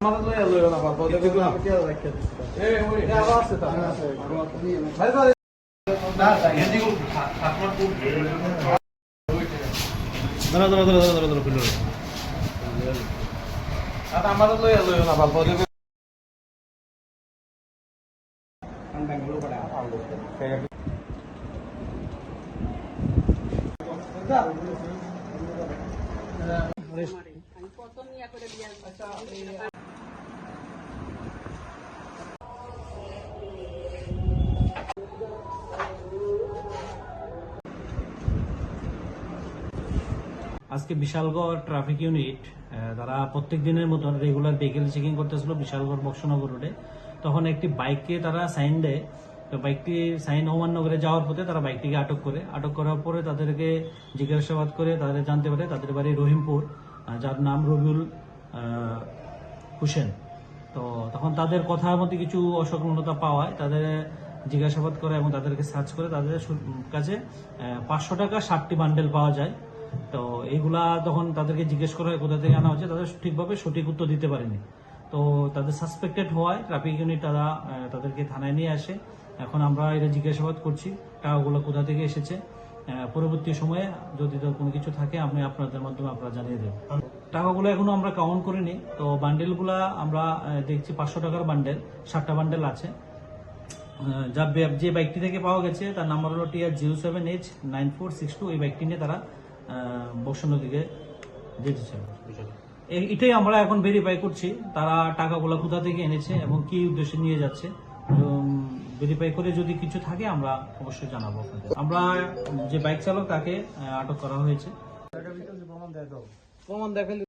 আমাদের লয়ে লয়ে না বাবা দেখো না আজকে বিশালগড় ট্রাফিক ইউনিট তারা প্রত্যেক দিনের মতন রেগুলার ভেহিকেল চেকিং করতেছিল বিশালগড় বক্সনগর রোডে তখন একটি বাইককে তারা সাইন দেয়। তো বাইকটি সাইন ওমাননগরে যাওয়ার পথে তারা বাইকটিকে আটক করে। আটক করার পরে তাদেরকে জিজ্ঞাসাবাদ করে, তাদের জানতে পারে তাদের বাড়ি রহিমপুর। যার নাম রবিউল হোসেন। তো তখন তাদের কথার মধ্যে কিছু অসংলগ্নতা পাওয়ায় তাদের জিজ্ঞাসাবাদ করে এবং তাদেরকে সার্চ করে তাদের কাছে পাঁচশো টাকা ষাটটি বান্ডেল পাওয়া যায়। তো এইগুলা তখন তাদেরকে জিজ্ঞেস করা হয়, কোথা থেকে আনা হচ্ছে? তাদের ঠিকভাবে সঠিক উত্তর দিতে পারেনি। তো তাদের সাসপেক্টেড হওয়ায় ট্রাফিক ইউনিট তারা তাদেরকে থানায় নিয়ে আসে। এখন আমরা এটা জিজ্ঞাসাবাদ করছি, টাকাগুলো কোথা থেকে এসেছে? পরবর্তী সময়ে যদি কোনো কিছু থাকে, আমি আপনাদের মাধ্যমে আপনারা জানিয়ে দেব। টাকাগুলো এখনও আমরা কাউন্ট করিনি, তো বান্ডেলগুলা আমরা দেখছি পাঁচশো টাকার বান্ডেল ষাটটা বান্ডেল আছে। যা যে বাইকটি থেকে পাওয়া গেছে, তার নাম্বার হলো TR zero seven H nine four six two এই বাইকটি নিয়ে তারা বসন্ত দিকে যেতেছে এ- এটাই আমরা এখন ভেরিফাই করছি, তারা টাকাগুলো কোথা থেকে এনেছে এবং কি উদ্দেশ্যে নিয়ে যাচ্ছে। ভেরিফাই করে যদি কিছু থাকে আমরা অবশ্যই জানাব আপনাদের। আমরা যে বাইক চালক তাকে আটক করা হয়েছে। প্রমাণ দেখাইলে